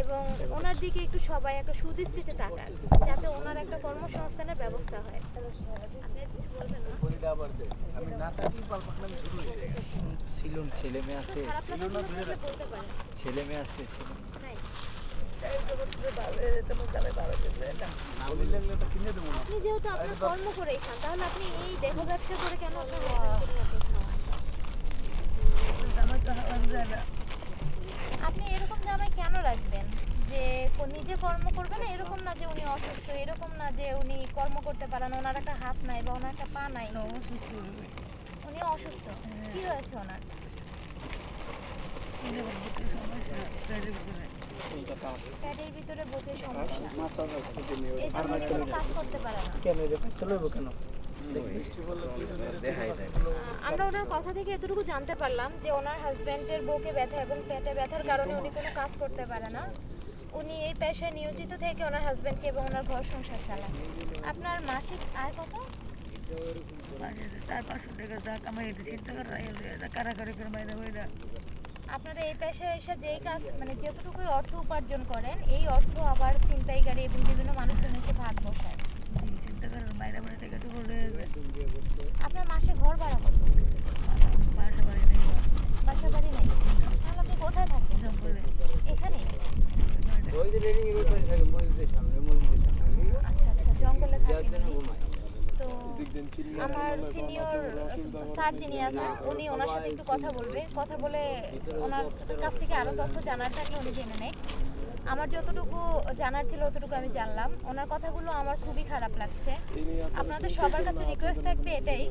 এবং ওনার দিকে একটু সবাই একটা সুদৃষ্টিতে তাকান যাতে ওনার একটা কর্মসংস্থানের ব্যবস্থা হয়। আপনি আর কিছু বলবেন না? আমি না থাকি পালপাকলামি শুরু হয়ে যায় ছিল ছেলে মেয়ে আছে। ছেলে মেয়ে আছে ছেলে নাই না বললে এটা কিনে দেবো না। আপনি যেহেতু আপনার কর্ম করেই খান তাহলে আপনি এই দেহ ব্যবসা করে কেন আপনার আপনি এরকম জামাই কেন রাখবেন? যে নিজে কর্ম করবে না? এরকম না যে উনি অসুস্থ এরকম না যে উনি কর্ম করতে পারেন ওনার একটা হাত নাই বা ওনার একটা পা নাই। উনি অসুস্থ। কি হয়েছে ওনার? প্যাডের ভিতরে। বুকে সমস্যা। এই জন্য কাজ করতে পারে না। কেন কেন? আমরা ওনার কথা থেকে এতটুকু জানতে পারলাম যে ওনার হাজবেন্ডের বুকে ব্যথা এবং পেটে ব্যথার কারণে উনি কোনো কাজ করতে পারে না। উনি এই পেশায় নিয়োজিত থেকে ওনার হাজবেন্ডকে এবং ওনার ঘর সংসার চালান। আপনার মাসিক আয় কত? আপনারা এই পেশায় এসে যেই কাজ মানে যতটুকু অর্থ উপার্জন করেন, এই অর্থ আবার ছিনতাইকারী এবং বিভিন্ন মানুষের এসে ভাগ বসায়। চিন্তা করে মাইনা টাকা তো আপনার মাসে ঘর ভাড়া কত? বাসা বাড়ি নেই। বাসা বাড়ি নাই? তাহলে আপনি কোথায় থাকেন? এখানে? ওই যে রেডি ওই পাশে থাকে মসজিদের সামনে মসজিদের সামনে আচ্ছা আচ্ছা জঙ্গলে থাকেন। তো আমার সিনিয়র স্যার যিনি আছেন উনি ওনার সাথে একটু কথা বলবে। কথা বলে ওনার কাছ থেকে আরও তথ্য জানার থাকলে উনি জেনে নেয়। আমার যতটুকু জানার ছিল, অতটুকু আমি জানলাম। ওনার কথাগুলো আমার খুবই খারাপ লাগছে। আপনাদের সবার কাছে রিকোয়েস্ট থাকবে এটাই,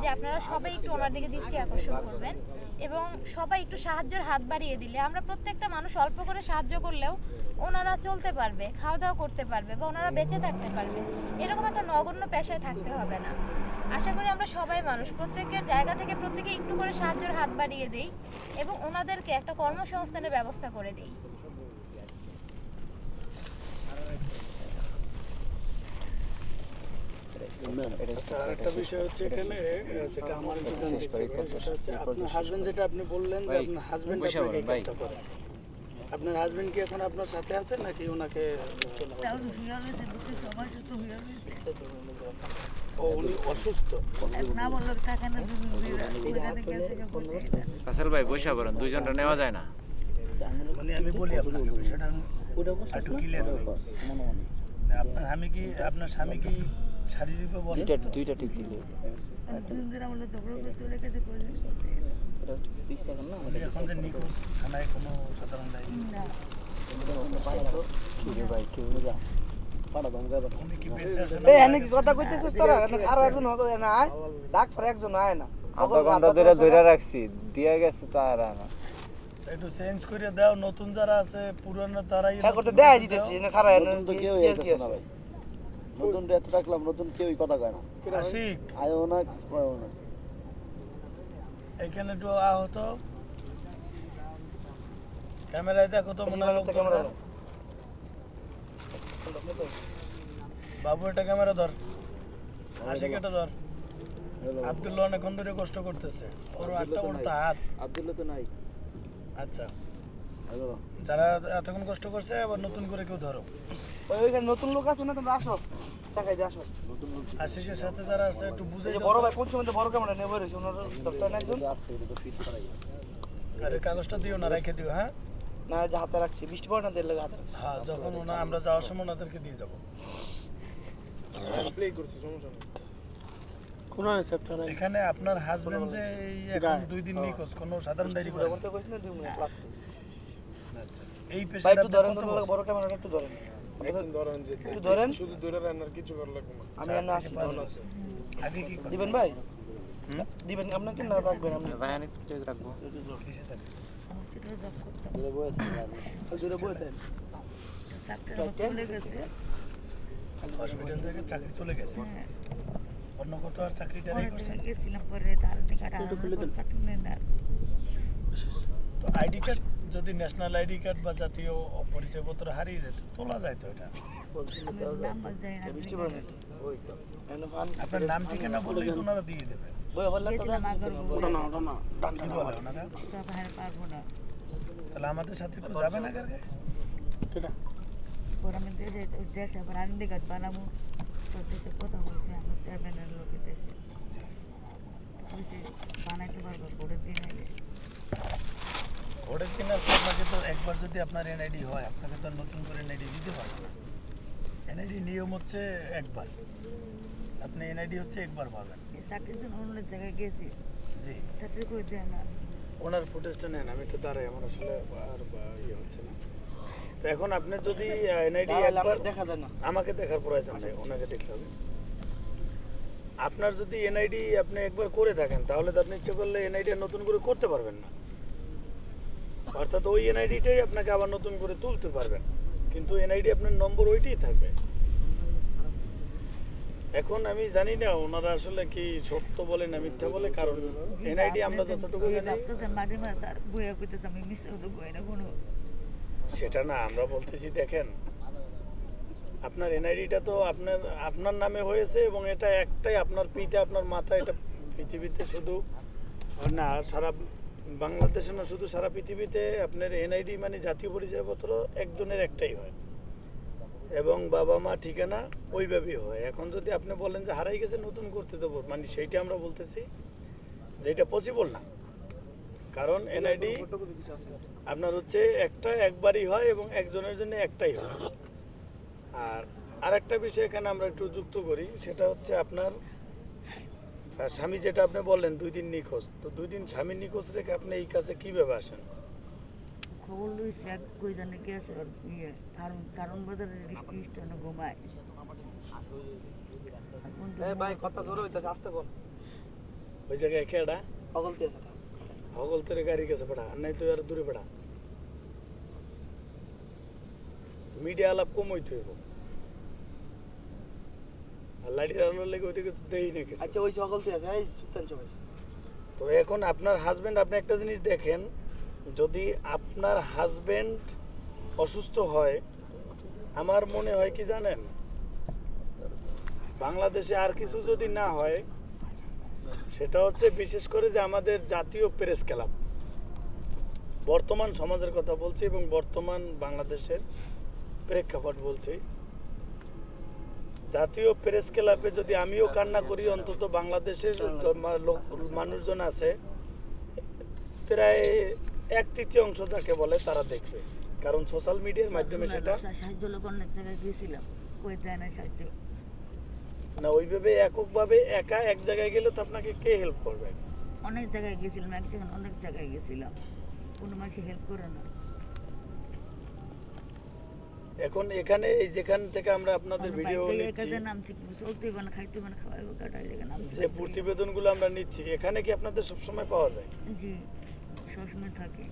যে আপনারা সবাই একটু ওনার দিকে দৃষ্টি আকর্ষণ করবেন এবং সবাই একটু সাহায্যের হাত বাড়িয়ে দিলে। আমরা প্রত্যেকটা মানুষ অল্প করে সাহায্য করলেও ওনারা চলতে পারবে খাওয়া দাওয়া করতে পারবে বা ওনারা বেঁচে থাকতে পারবে। এরকম একটা নগণ্য পেশায় থাকতে হবে না। আশা করি আমরা সবাই মানুষ, প্রত্যেকের জায়গা থেকে প্রত্যেকে একটু করে সাহায্যের হাত বাড়িয়ে দিই এবং ওনাদেরকে একটা কর্মসংস্থানের ব্যবস্থা করে দিই। আচ্ছা, বিষয় হচ্ছে এখানে যেটা আমার একটু জানতে সেটা হচ্ছে আপনার হাজবেন্ড যেটা আপনি বললেন যে আপনার হাজবেন্ড আপনাকে এই বলুন, ভাই। কাজটা করে আপনার হাজবেন্ড কি এখন আপনার সাথে আছে নাকি ওনাকে হয়ে ও উনি অসুস্থ? ভাই দুইজনটা নেওয়া যায় না। মানে আমি বলি আপনাকে বিষয়টা একটু ক্লিয়ার আপনার স্বামী কি আপনার স্বামী কি শারীরিকভাবে দুইটা টিপ দিলে। না? ভাই কেউ তোরা? না না। রাখছি দিয়া গেছে তো আর না একটু চেঞ্জ করে দাও নতুন যারা আছে পুরনো তারাই হ্যাঁ করতে দেয় দিতেছি না খারাপ এনে কি কি আছে? নতুন এত রাখলাম নতুন কেউই কথা কয় না। আশিক। আয়ও না কয়ও না। এখানে একটু আহত। ক্যামেরায় দেখো তো মনে হলো ক্যামেরা বাবু এটা ক্যামেরা ধর। আশিক এটা ধর। আব্দুল্লাহ অনেকক্ষণ ধরে কষ্ট করতেছে। ওর ওর তো হাত। আব্দুল্লাহ তো নাই। আচ্ছা। যারা এতক্ষণ কষ্ট করছে আবার নতুন করে কেউ ধরো। ওইখানে নতুন লোক আছে না তোমরা আসো। দেখাই যে আসো। আশিকের সাথে যারা আছে একটু বুঝে বড় ভাই কোন সময় বড় ক্যামেরা নেবে রয়েছে ওনার দপ্তর একজন? আছে এটা তো ফিট করাই আছে আরে কাগজটা দিও না রেখে দিও হ্যাঁ? না যে হাতে রাখছি বৃষ্টি পড়ে না দিলে হাতে হ্যাঁ যখন ওনা আমরা যাওয়ার সময় ওনাদেরকে দিয়ে যাব। এখানে আপনার হাজবেন্ড যে এই দুই দিন নিখোঁজ কোনো সাধারণ ডায়েরি করে লাগবে। এই পেশাটা একটু ধরেন তো বড় ক্যামেরাটা একটু ধরেন। একটু ধরেন আমি এনে আসি আগে কি দিবেন ভাই? দিবেন আপনাকে না রাখবেন আপনি। একটু রাখব। জোরে দেন। চাকরি চলে গেছে। হসপিটাল থেকে চাকরি চলে গেছে? অন্য কোথাও আর চাকরি টারি অনেক করছে? দিন গেছিলাম পরে তার কাটা চাকরি না তো আইডি কার্ড যদি ন্যাশনাল আইডি কার্ড বা জাতীয় পরিচয়পত্র হারিয়ে যেত তোলা যায় তো এটা? আমি না আপনার নাম ঠিকানা তো ওনারা দিয়ে দেবে। না না বলে না তাহলে আমাদের সাথে একটু যাবেন পরে আমি দেশে আইডি কার্ড বানাবো তো দেশে কথা বলছি আমার পরের দিন দিন আপনাকে তো একবার যদি আপনার এনআইডি হয় আপনাকে তো আর নতুন করে এনআইডি দিতে পারবে না। এনআইডি নিয়ম হচ্ছে একবার। আপনি এনআইডি হচ্ছে একবার পাবেন। চাকরির জন্য অন্য জায়গায় গেছি। জি। চাকরি করে দেয় না। ওনার ফুটেজটা নেন আমি একটু দাঁড়াই আমার আসলে আর ইয়ে হচ্ছে না। তো এখন আপনি যদি এনআইডি একবার দেখা যায় না। আমাকে দেখার প্রয়োজন নেই ওনাকে দেখতে হবে। আপনার যদি এনআইডি আপনি একবার করে থাকেন তাহলে তো আপনি ইচ্ছে করলে এনআইডি নতুন করে করতে পারবেন না। অর্থাৎ ওই এনআইডিটাই আপনাকে আবার নতুন করে তুলতে পারবেন। কিন্তু এনআইডি আপনার নম্বর ওইটাই থাকবে। এখন আমি জানি না, ওনারা আসলে কি সত্য বলে না মিথ্যা বলে কারণ এনআইডি আমরা যতটুকু জানি সেটা না, আমরা বলতেছি, দেখেন, আপনার এনআইডিটা তো আপনার আপনার নামে হয়েছে এবং এটা একটাই আপনার পিতে আপনার মাথা এটা পৃথিবীতে শুধু না, সারা বাংলাদেশে না, শুধু সারা পৃথিবীতে আপনার এনআইডি মানে জাতীয় পরিচয়পত্র একজনের একটাই হয়। এবং বাবা মা ঠিকানা ওইভাবেই হয়। এখন যদি আপনি বলেন যে হারাই গেছে, নতুন করতে দেবো মানে সেইটা আমরা বলতেছি যেটা পসিবল না। কারণ এনআইডি আপনার হচ্ছে একটা একবারই হয় এবং একজনের জন্য একটাই হয়। আর আরেকটা বিষয় এখানে আমরা একটু যুক্ত করি, সেটা হচ্ছে আপনার স্বামী যেটা আপনি বললেন দুই দিন নিখোঁজ। তো দুই দিন স্বামী নিখোঁজ রেখে আপনি এই কাছে কীভাবে আসেন? খবর লইছে এক কই জানে গেছে ইয়ে কারণ কারণ বাজারের স্টেশনে ঘুমায়। বন্ধু ভাই কথা ধরো হইতাছে আস্তে কর ওই জায়গায় খেড়া অগলতি আছে হগল তোরে গাড়ি গেছে পড়া। আর নাই তো আর দূরে পড়া। মিডিয়া আলাপ কম হইতে হইব। লেগে ওইদিকে দেই না কিছু আচ্ছা ওই আছে এই তো এখন আপনার হাজবেন্ড আপনি একটা জিনিস দেখেন যদি আপনার হাজবেন্ড অসুস্থ হয় আমার মনে হয় কি জানেন? বাংলাদেশে আর কিছু যদি না হয় সেটা হচ্ছে বিশেষ করে যে আমাদের জাতীয় প্রেস ক্লাব বর্তমান সমাজের কথা বলছি এবং বর্তমান বাংলাদেশের প্রেক্ষাপট বলছি। জাতীয় প্রেস ক্লাবে যদি আমিও কান্না করি অন্তত বাংলাদেশের লোক- মানুষজন আছে প্রায় এক তৃতীয় অংশ যাকে বলে তারা দেখবে। কারণ সোশ্যাল মিডিয়ার মাধ্যমে সেটা সাহায্য লোক অনেক জায়গায় গিয়েছিলাম। কই দেয় না সাহায্য না ওইভাবে এককভাবে একা এক জায়গায় গেলে তো আপনাকে কে হেল্প করবে? অনেক জায়গায় গেছিলাম অনেক জায়গায় গেছিলাম কোনো মানুষ হেল্প করে না। এখন এখানে এই যেখান থেকে আমরা আপনাদের ভিডিও নিচ্ছি। একাদের নামছি চলতে না খাইতে না খাওয়াইবো কাটাই জায়গা নামছি যে প্রতিবেদনগুলো আমরা নিচ্ছি এখানে কি আপনাদের সবসময় পাওয়া যায়? জি সবসময় থাকে।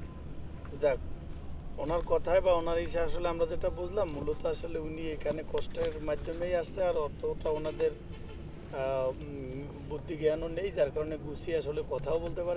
যাক ওনার কথায় বা ওনার ইসে আসলে আমরা যেটা বুঝলাম মূলত আসলে উনি এখানে কষ্টের মাধ্যমেই আসছে আর অতটা ওনাদের বুদ্ধি জ্ঞানও নেই যার কারণে গুছিয়ে আসলে কথাও বলতে পারে